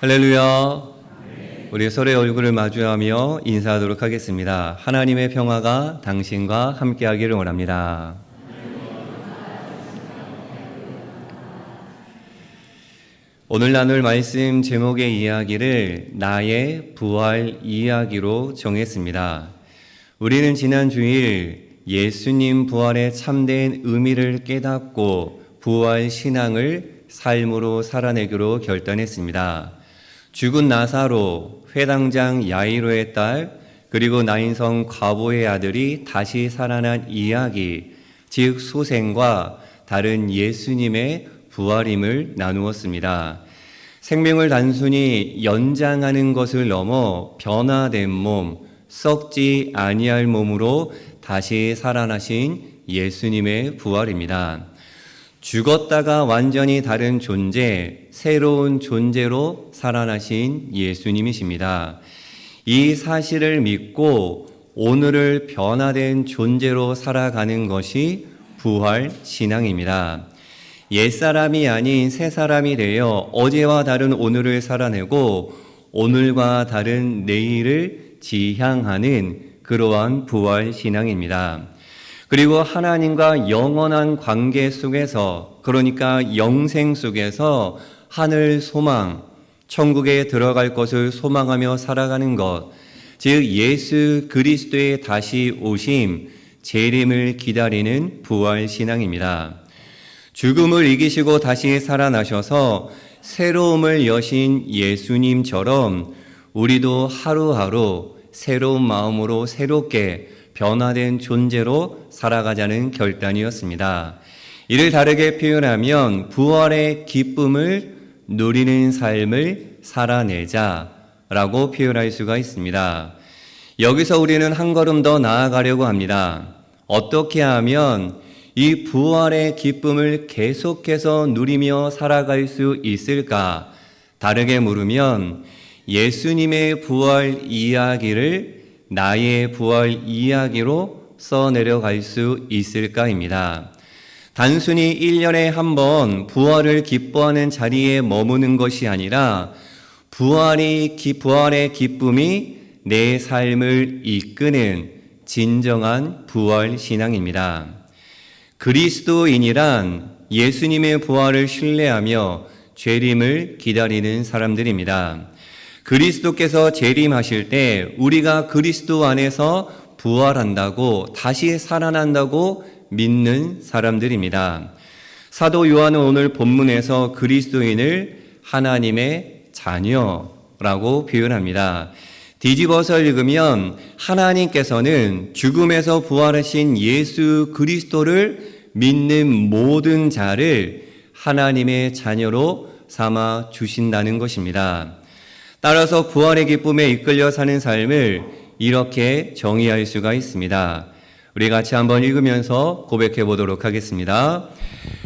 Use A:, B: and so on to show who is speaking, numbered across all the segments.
A: 할렐루야. 우리 서로의 얼굴을 마주하며 인사하도록 하겠습니다. 하나님의 평화가 당신과 함께하기를 원합니다. 오늘 나눌 말씀 제목의 이야기를 나의 부활 이야기로 정했습니다. 우리는 지난 주일 예수님 부활의 참된 의미를 깨닫고 부활 신앙을 삶으로 살아내기로 결단했습니다. 죽은 나사로, 회당장 야이로의 딸, 그리고 나인성 과보의 아들이 다시 살아난 이야기, 즉 소생과 다른 예수님의 부활임을 나누었습니다. 생명을 단순히 연장하는 것을 넘어 변화된 몸, 썩지 아니할 몸으로 다시 살아나신 예수님의 부활입니다. 죽었다가 완전히 다른 존재, 새로운 존재로 살아나신 예수님이십니다. 이 사실을 믿고 오늘을 변화된 존재로 살아가는 것이 부활 신앙입니다. 옛사람이 아닌 새 사람이 되어 어제와 다른 오늘을 살아내고 오늘과 다른 내일을 지향하는 그러한 부활 신앙입니다. 그리고 하나님과 영원한 관계 속에서, 그러니까 영생 속에서 하늘 소망, 천국에 들어갈 것을 소망하며 살아가는 것, 즉 예수 그리스도의 다시 오심, 재림을 기다리는 부활 신앙입니다. 죽음을 이기시고 다시 살아나셔서 새로움을 여신 예수님처럼 우리도 하루하루 새로운 마음으로 새롭게 변화된 존재로 살아가자는 결단이었습니다. 이를 다르게 표현하면 부활의 기쁨을 누리는 삶을 살아내자라고 표현할 수가 있습니다. 여기서 우리는 한 걸음 더 나아가려고 합니다. 어떻게 하면 이 부활의 기쁨을 계속해서 누리며 살아갈 수 있을까? 다르게 물으면 예수님의 부활 이야기를 나의 부활 이야기로 써 내려갈 수 있을까입니다. 단순히 1년에 한 번 부활을 기뻐하는 자리에 머무는 것이 아니라 부활이, 부활의 기쁨이 내 삶을 이끄는 진정한 부활 신앙입니다. 그리스도인이란 예수님의 부활을 신뢰하며 재림을 기다리는 사람들입니다. 그리스도께서 재림하실 때 우리가 그리스도 안에서 부활한다고 다시 살아난다고 믿는 사람들입니다. 사도 요한은 오늘 본문에서 그리스도인을 하나님의 자녀라고 표현합니다. 뒤집어서 읽으면 하나님께서는 죽음에서 부활하신 예수 그리스도를 믿는 모든 자를 하나님의 자녀로 삼아 주신다는 것입니다. 따라서 부활의 기쁨에 이끌려 사는 삶을 이렇게 정의할 수가 있습니다. 우리 같이 한번 읽으면서 고백해 보도록 하겠습니다.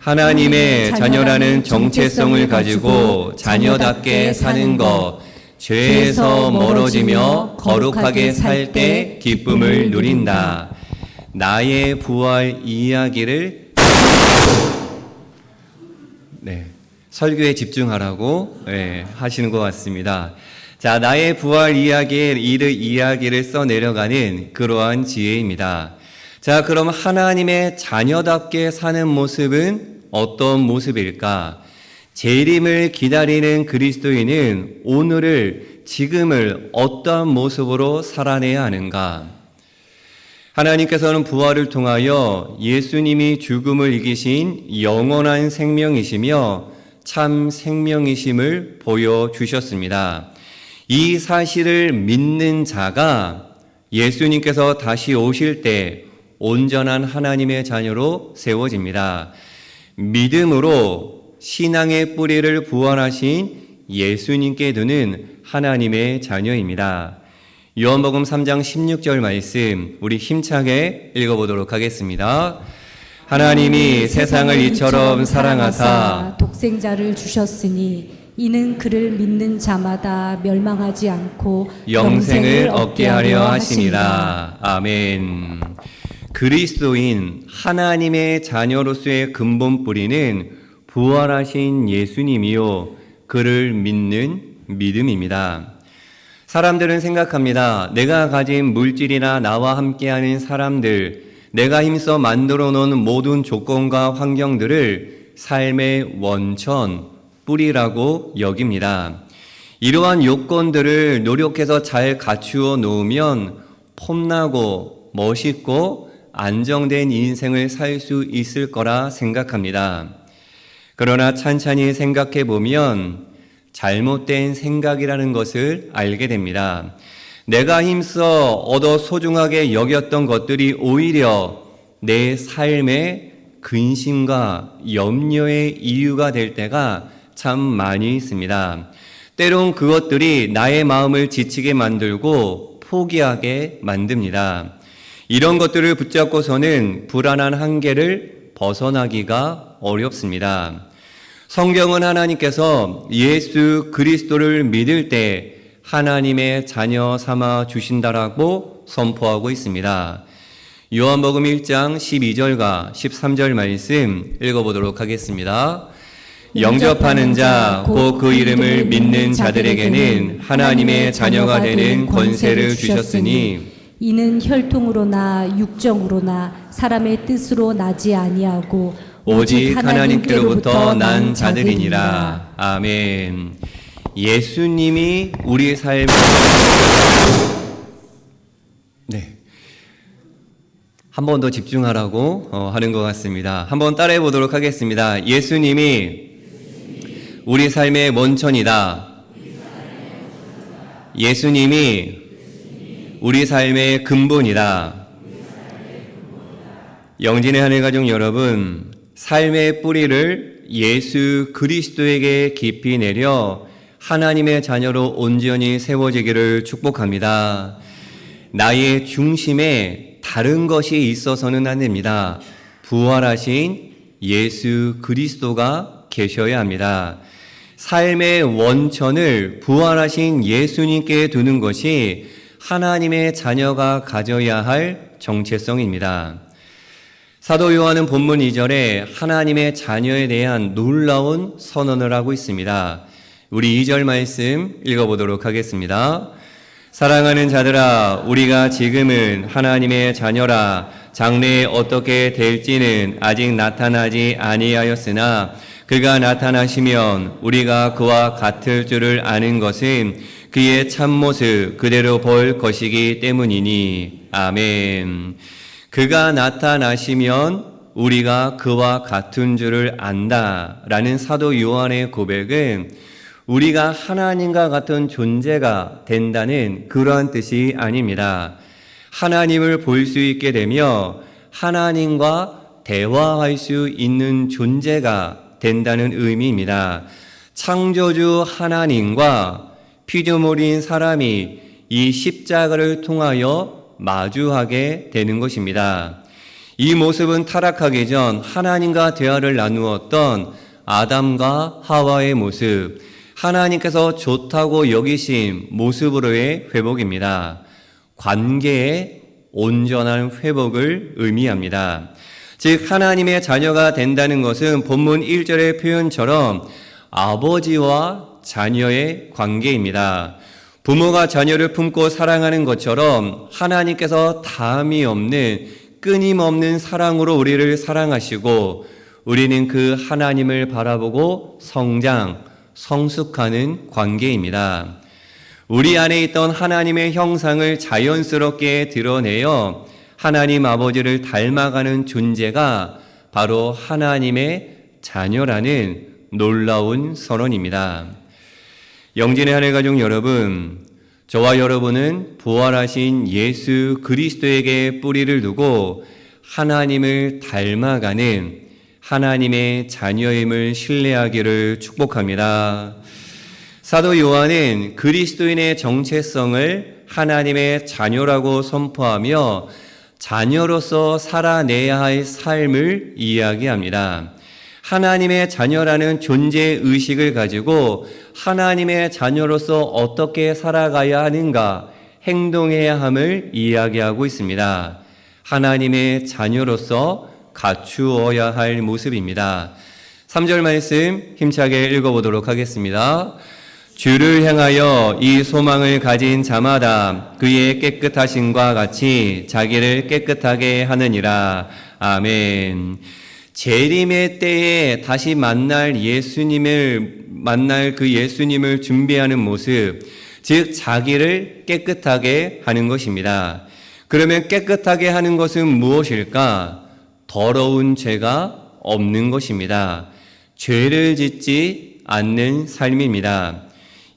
A: 하나님의 자녀라는 정체성을 가지고 자녀답게 사는 것, 죄에서 멀어지며 거룩하게 살 때 기쁨을 누린다. 나의 부활 이야기를 네, 설교에 집중하라고 네, 하시는 것 같습니다. 자, 나의 부활 이야기에 이르 이야기를 써 내려가는 그러한 지혜입니다. 자, 그럼 하나님의 자녀답게 사는 모습은 어떤 모습일까? 재림을 기다리는 그리스도인은 오늘을 지금을 어떠한 모습으로 살아내야 하는가? 하나님께서는 부활을 통하여 예수님이 죽음을 이기신 영원한 생명이시며 참 생명이심을 보여주셨습니다. 이 사실을 믿는 자가 예수님께서 다시 오실 때 온전한 하나님의 자녀로 세워집니다. 믿음으로 신앙의 뿌리를 부활하신 예수님께 두는 하나님의 자녀입니다. 요한복음 3장 16절 말씀 우리 힘차게 읽어보도록 하겠습니다. 하나님이 세상을 이처럼 사랑하사
B: 독생자를 주셨으니 이는 그를 믿는 자마다 멸망하지 않고
A: 영생을 얻게 하려 하심이라. 아멘. 그리스도인 하나님의 자녀로서의 근본 뿌리는 부활하신 예수님이요 그를 믿는 믿음입니다. 사람들은 생각합니다. 내가 가진 물질이나 나와 함께하는 사람들, 내가 힘써 만들어 놓은 모든 조건과 환경들을 삶의 원천, 뿌리라고 여깁니다. 이러한 요건들을 노력해서 잘 갖추어 놓으면 폼나고 멋있고 안정된 인생을 살 수 있을 거라 생각합니다. 그러나 찬찬히 생각해 보면 잘못된 생각이라는 것을 알게 됩니다. 내가 힘써 얻어 소중하게 여겼던 것들이 오히려 내 삶의 근심과 염려의 이유가 될 때가 참 많이 있습니다. 때론 그것들이 나의 마음을 지치게 만들고 포기하게 만듭니다. 이런 것들을 붙잡고서는 불안한 한계를 벗어나기가 어렵습니다. 성경은 하나님께서 예수 그리스도를 믿을 때 하나님의 자녀 삼아 주신다라고 선포하고 있습니다. 요한복음 1장 12절과 13절 말씀 읽어보도록 하겠습니다. 영접하는 자, 곧 그 이름을 믿는 자들에게는 하나님의 자녀가 되는 권세를 주셨으니
B: 이는 혈통으로나 육정으로나 사람의 뜻으로 나지 아니하고
A: 오직 하나님께로부터 난 자들이니라. 아멘. 예수님이 우리 삶 네. 한 번 더 집중하라고 어, 하는 것 같습니다. 한번 따라해 보도록 하겠습니다. 예수님이 우리 삶의 원천이다. 예수님이 우리 삶의 근본이다. 영진의 하늘 가족 여러분, 삶의 뿌리를 예수 그리스도에게 깊이 내려 하나님의 자녀로 온전히 세워지기를 축복합니다. 나의 중심에 다른 것이 있어서는 안 됩니다. 부활하신 예수 그리스도가 계셔야 합니다. 삶의 원천을 부활하신 예수님께 두는 것이 하나님의 자녀가 가져야 할 정체성입니다. 사도 요한은 본문 2절에 하나님의 자녀에 대한 놀라운 선언을 하고 있습니다. 우리 2절 말씀 읽어보도록 하겠습니다. 사랑하는 자들아, 우리가 지금은 하나님의 자녀라. 장래에 어떻게 될지는 아직 나타나지 아니하였으나 그가 나타나시면 우리가 그와 같을 줄을 아는 것은 그의 참모습 그대로 볼 것이기 때문이니. 아멘. 그가 나타나시면 우리가 그와 같은 줄을 안다 라는 사도 요한의 고백은 우리가 하나님과 같은 존재가 된다는 그러한 뜻이 아닙니다. 하나님을 볼 수 있게 되며 하나님과 대화할 수 있는 존재가 된다는 의미입니다. 창조주 하나님과 피조물인 사람이 이 십자가를 통하여 마주하게 되는 것입니다. 이 모습은 타락하기 전 하나님과 대화를 나누었던 아담과 하와의 모습, 하나님께서 좋다고 여기신 모습으로의 회복입니다. 관계의 온전한 회복을 의미합니다. 즉, 하나님의 자녀가 된다는 것은 본문 1절의 표현처럼 아버지와 자녀의 관계입니다. 부모가 자녀를 품고 사랑하는 것처럼 하나님께서 다함이 없는 끊임없는 사랑으로 우리를 사랑하시고 우리는 그 하나님을 바라보고 성장, 성숙하는 관계입니다. 우리 안에 있던 하나님의 형상을 자연스럽게 드러내어 하나님 아버지를 닮아가는 존재가 바로 하나님의 자녀라는 놀라운 선언입니다. 영진의 하늘 가족 여러분, 저와 여러분은 부활하신 예수 그리스도에게 뿌리를 두고 하나님을 닮아가는 하나님의 자녀임을 신뢰하기를 축복합니다. 사도 요한은 그리스도인의 정체성을 하나님의 자녀라고 선포하며 자녀로서 살아내야 할 삶을 이야기합니다. 하나님의 자녀라는 존재 의식을 가지고 하나님의 자녀로서 어떻게 살아가야 하는가, 행동해야 함을 이야기하고 있습니다. 하나님의 자녀로서 갖추어야 할 모습입니다. 3절 말씀 힘차게 읽어보도록 하겠습니다. 주를 향하여 이 소망을 가진 자마다 그의 깨끗하심과 같이 자기를 깨끗하게 하느니라. 아멘. 재림의 때에 다시 만날 예수님을 만날 그 예수님을 준비하는 모습, 즉 자기를 깨끗하게 하는 것입니다. 그러면 깨끗하게 하는 것은 무엇일까? 더러운 죄가 없는 것입니다. 죄를 짓지 않는 삶입니다.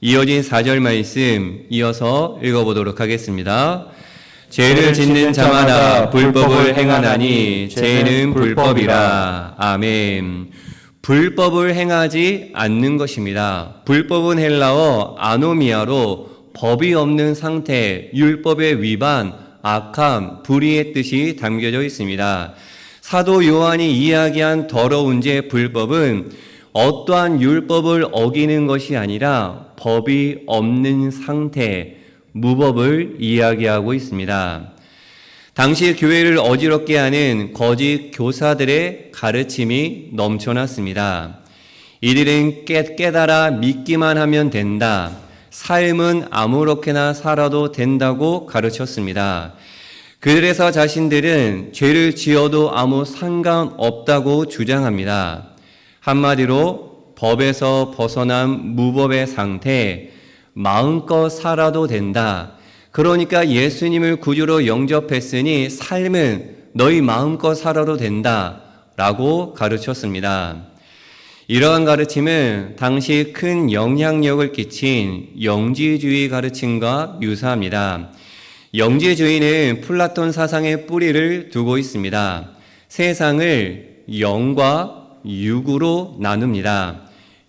A: 이어진 4절 말씀 이어서 읽어보도록 하겠습니다. 죄를 짓는 자마다 불법을 행하나니 죄는 불법이라. 아멘. 불법을 행하지 않는 것입니다. 불법은 헬라어 아노미아로 법이 없는 상태, 율법의 위반, 악함, 불의의 뜻이 담겨져 있습니다. 사도 요한이 이야기한 더러운 죄 불법은 어떠한 율법을 어기는 것이 아니라 법이 없는 상태, 무법을 이야기하고 있습니다. 당시 교회를 어지럽게 하는 거짓 교사들의 가르침이 넘쳐났습니다. 이들은 깨, 깨달아 믿기만 하면 된다. 삶은 아무렇게나 살아도 된다고 가르쳤습니다. 그래서 자신들은 죄를 지어도 아무 상관없다고 주장합니다. 한마디로 법에서 벗어난 무법의 상태, 마음껏 살아도 된다. 그러니까 예수님을 구주로 영접했으니 삶은 너희 마음껏 살아도 된다. 라고 가르쳤습니다. 이러한 가르침은 당시 큰 영향력을 끼친 영지주의 가르침과 유사합니다. 영지주의는 플라톤 사상의 뿌리를 두고 있습니다. 세상을 영과 육으로 나눕니다.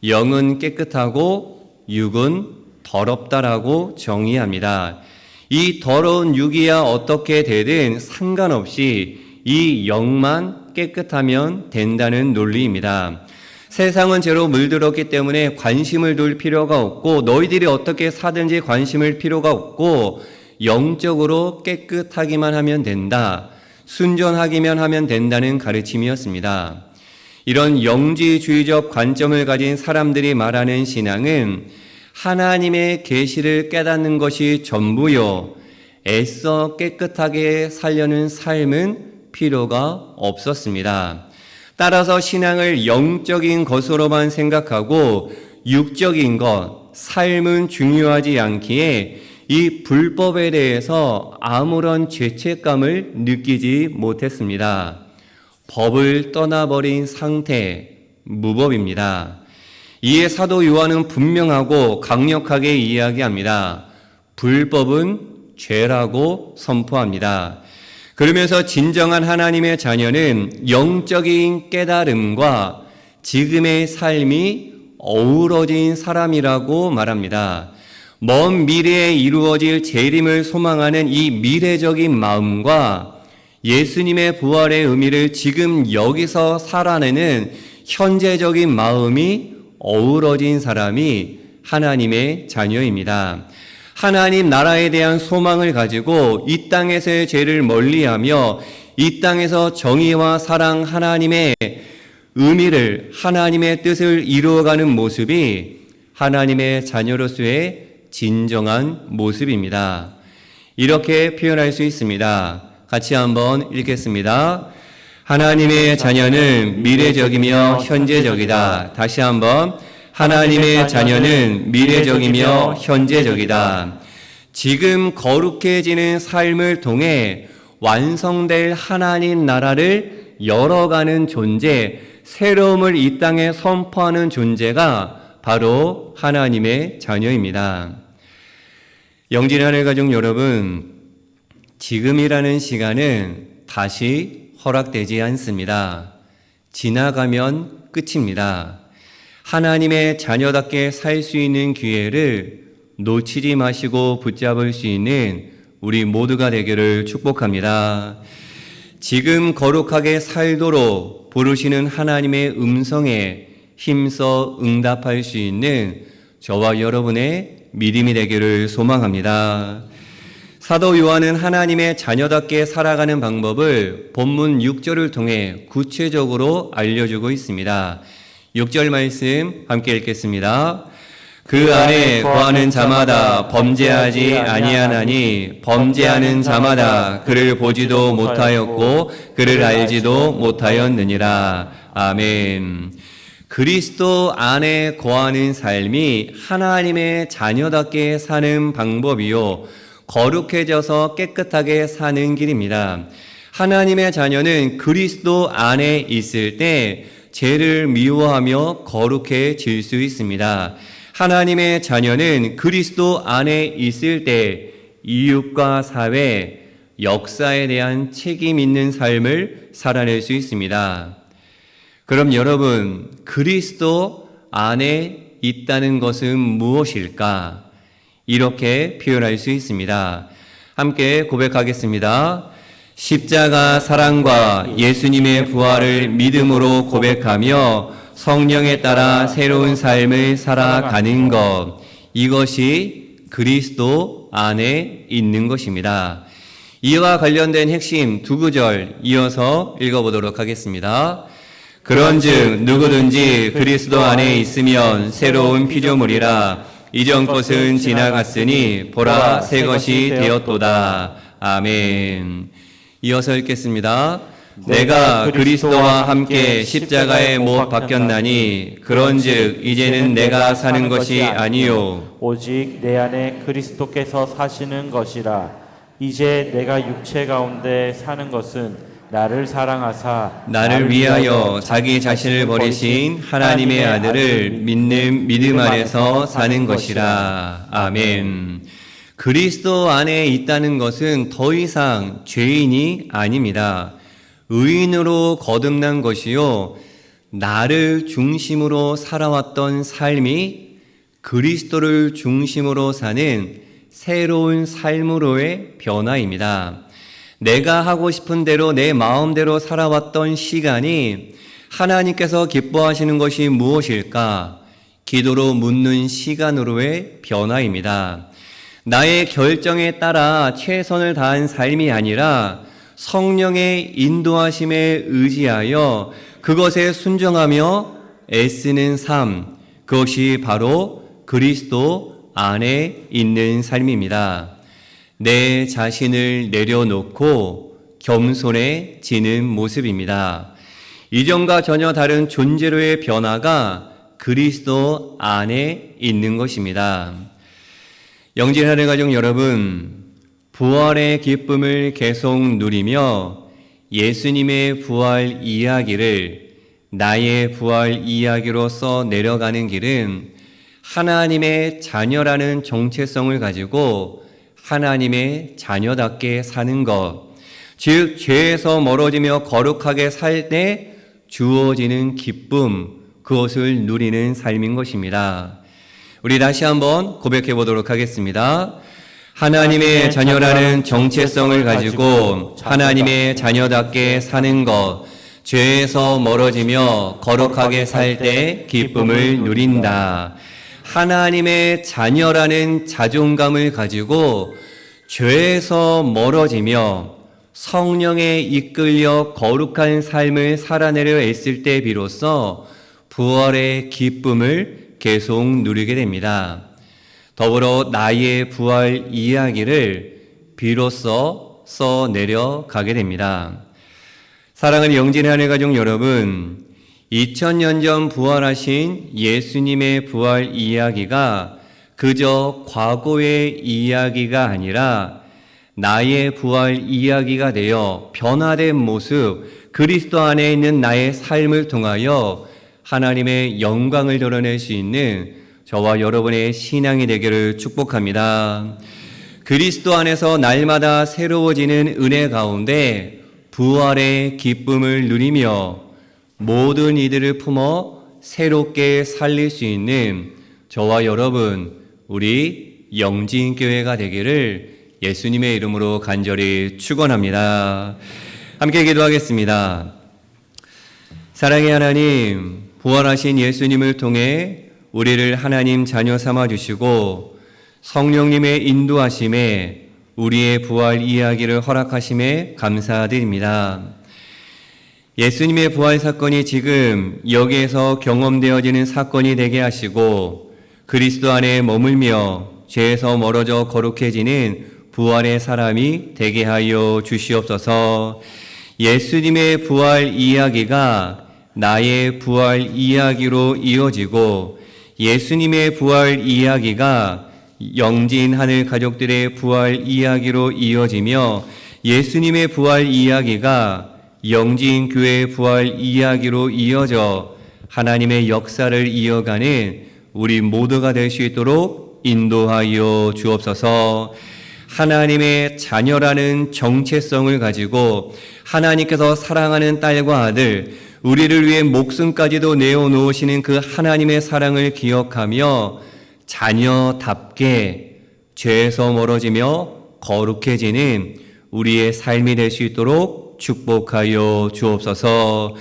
A: 영은 깨끗하고 육은 더럽다라고 정의합니다. 이 더러운 육이야 어떻게 되든 상관없이 이 영만 깨끗하면 된다는 논리입니다. 세상은 죄로 물들었기 때문에 관심을 둘 필요가 없고 너희들이 어떻게 사든지 관심을 필요가 없고 영적으로 깨끗하기만 하면 된다. 순전하기만 하면 된다는 가르침이었습니다. 이런 영지주의적 관점을 가진 사람들이 말하는 신앙은 하나님의 계시를 깨닫는 것이 전부요. 애써 깨끗하게 살려는 삶은 필요가 없었습니다. 따라서 신앙을 영적인 것으로만 생각하고 육적인 것, 삶은 중요하지 않기에 이 불법에 대해서 아무런 죄책감을 느끼지 못했습니다. 법을 떠나버린 상태, 무법입니다. 이에 사도 요한은 분명하고 강력하게 이야기합니다. 불법은 죄라고 선포합니다. 그러면서 진정한 하나님의 자녀는 영적인 깨달음과 지금의 삶이 어우러진 사람이라고 말합니다. 먼 미래에 이루어질 재림을 소망하는 이 미래적인 마음과 예수님의 부활의 의미를 지금 여기서 살아내는 현재적인 마음이 어우러진 사람이 하나님의 자녀입니다. 하나님 나라에 대한 소망을 가지고 이 땅에서의 죄를 멀리하며 이 땅에서 정의와 사랑 하나님의 의미를 하나님의 뜻을 이루어가는 모습이 하나님의 자녀로서의 진정한 모습입니다. 이렇게 표현할 수 있습니다. 같이 한번 읽겠습니다. 하나님의 자녀는 미래적이며 현재적이다. 다시 한번 하나님의 자녀는 미래적이며 현재적이다. 지금 거룩해지는 삶을 통해 완성될 하나님 나라를 열어가는 존재, 새로움을 이 땅에 선포하는 존재가 바로 하나님의 자녀입니다. 영진 하늘 가족 여러분, 지금이라는 시간은 다시 허락되지 않습니다. 지나가면 끝입니다. 하나님의 자녀답게 살 수 있는 기회를 놓치지 마시고 붙잡을 수 있는 우리 모두가 되기를 축복합니다. 지금 거룩하게 살도록 부르시는 하나님의 음성에 힘써 응답할 수 있는 저와 여러분의 믿음이 되기를 소망합니다. 사도 요한은 하나님의 자녀답게 살아가는 방법을 본문 6절을 통해 구체적으로 알려주고 있습니다. 6절 말씀 함께 읽겠습니다. 그 안에 거하는 자마다 범죄하지 아니하나니 범죄하는 자마다 그를 보지도 못하였고 그를 알지도 못하였느니라. 아멘. 그리스도 안에 거하는 삶이 하나님의 자녀답게 사는 방법이요. 거룩해져서 깨끗하게 사는 길입니다. 하나님의 자녀는 그리스도 안에 있을 때 죄를 미워하며 거룩해질 수 있습니다. 하나님의 자녀는 그리스도 안에 있을 때 이웃과 사회, 역사에 대한 책임 있는 삶을 살아낼 수 있습니다. 그럼 여러분, 그리스도 안에 있다는 것은 무엇일까? 이렇게 표현할 수 있습니다. 함께 고백하겠습니다. 십자가 사랑과 예수님의 부활을 믿음으로 고백하며 성령에 따라 새로운 삶을 살아가는 것. 이것이 그리스도 안에 있는 것입니다. 이와 관련된 핵심 두 구절 이어서 읽어보도록 하겠습니다. 그런즉 누구든지 그리스도 안에 있으면 새로운 피조물이라 이전 것은 지나갔으니 보라 새 것이 되었도다. 아멘. 이어서 읽겠습니다. 내가 그리스도와 함께 십자가에 못 박혔나니 그런즉 이제는 내가 사는 것이 아니요
C: 오직 내 안에 그리스도께서 사시는 것이라 이제 내가 육체 가운데 사는 것은 나를 사랑하사
A: 나를 위하여 자기 자신을 버리신 하나님의 아들을 믿는 믿음 안에서 사는 것이라. 아멘. 그리스도 안에 있다는 것은 더 이상 죄인이 아닙니다. 의인으로 거듭난 것이요. 나를 중심으로 살아왔던 삶이 그리스도를 중심으로 사는 새로운 삶으로의 변화입니다. 내가 하고 싶은 대로 내 마음대로 살아왔던 시간이 하나님께서 기뻐하시는 것이 무엇일까? 기도로 묻는 시간으로의 변화입니다. 나의 결정에 따라 최선을 다한 삶이 아니라 성령의 인도하심에 의지하여 그것에 순종하며 애쓰는 삶, 그것이 바로 그리스도 안에 있는 삶입니다. 내 자신을 내려놓고 겸손해지는 모습입니다. 이전과 전혀 다른 존재로의 변화가 그리스도 안에 있는 것입니다. 영진하는 가족 여러분, 부활의 기쁨을 계속 누리며 예수님의 부활 이야기를 나의 부활 이야기로서 내려가는 길은 하나님의 자녀라는 정체성을 가지고 하나님의 자녀답게 사는 것, 즉, 죄에서 멀어지며 거룩하게 살 때 주어지는 기쁨, 그것을 누리는 삶인 것입니다. 우리 다시 한번 고백해 보도록 하겠습니다. 하나님의 자녀라는 정체성을 가지고 하나님의 자녀답게 사는 것, 죄에서 멀어지며 거룩하게 살 때 기쁨을 누린다. 하나님의 자녀라는 자존감을 가지고 죄에서 멀어지며 성령에 이끌려 거룩한 삶을 살아내려 애쓸 때 비로소 부활의 기쁨을 계속 누리게 됩니다. 더불어 나의 부활 이야기를 비로소 써내려 가게 됩니다. 사랑하는 영진의 하늘 가족 여러분, 2000년 전 부활하신 예수님의 부활 이야기가 그저 과거의 이야기가 아니라 나의 부활 이야기가 되어 변화된 모습, 그리스도 안에 있는 나의 삶을 통하여 하나님의 영광을 드러낼 수 있는 저와 여러분의 신앙이 되기를 축복합니다. 그리스도 안에서 날마다 새로워지는 은혜 가운데 부활의 기쁨을 누리며 모든 이들을 품어 새롭게 살릴 수 있는 저와 여러분, 우리 영진교회가 되기를 예수님의 이름으로 간절히 축원합니다. 함께 기도하겠습니다. 사랑의 하나님, 부활하신 예수님을 통해 우리를 하나님 자녀 삼아 주시고 성령님의 인도하심에 우리의 부활 이야기를 허락하심에 감사드립니다. 예수님의 부활 사건이 지금 여기에서 경험되어지는 사건이 되게 하시고 그리스도 안에 머물며 죄에서 멀어져 거룩해지는 부활의 사람이 되게 하여 주시옵소서. 예수님의 부활 이야기가 나의 부활 이야기로 이어지고 예수님의 부활 이야기가 영진 하늘 가족들의 부활 이야기로 이어지며 예수님의 부활 이야기가 영진 교회 부활 이야기로 이어져 하나님의 역사를 이어가는 우리 모두가 될 수 있도록 인도하여 주옵소서. 하나님의 자녀라는 정체성을 가지고 하나님께서 사랑하는 딸과 아들, 우리를 위해 목숨까지도 내어놓으시는 그 하나님의 사랑을 기억하며 자녀답게 죄에서 멀어지며 거룩해지는 우리의 삶이 될 수 있도록 축복하여 주옵소서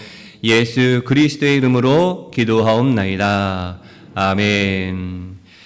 A: 예수 그리스도의 이름으로 기도하옵나이다. 아멘.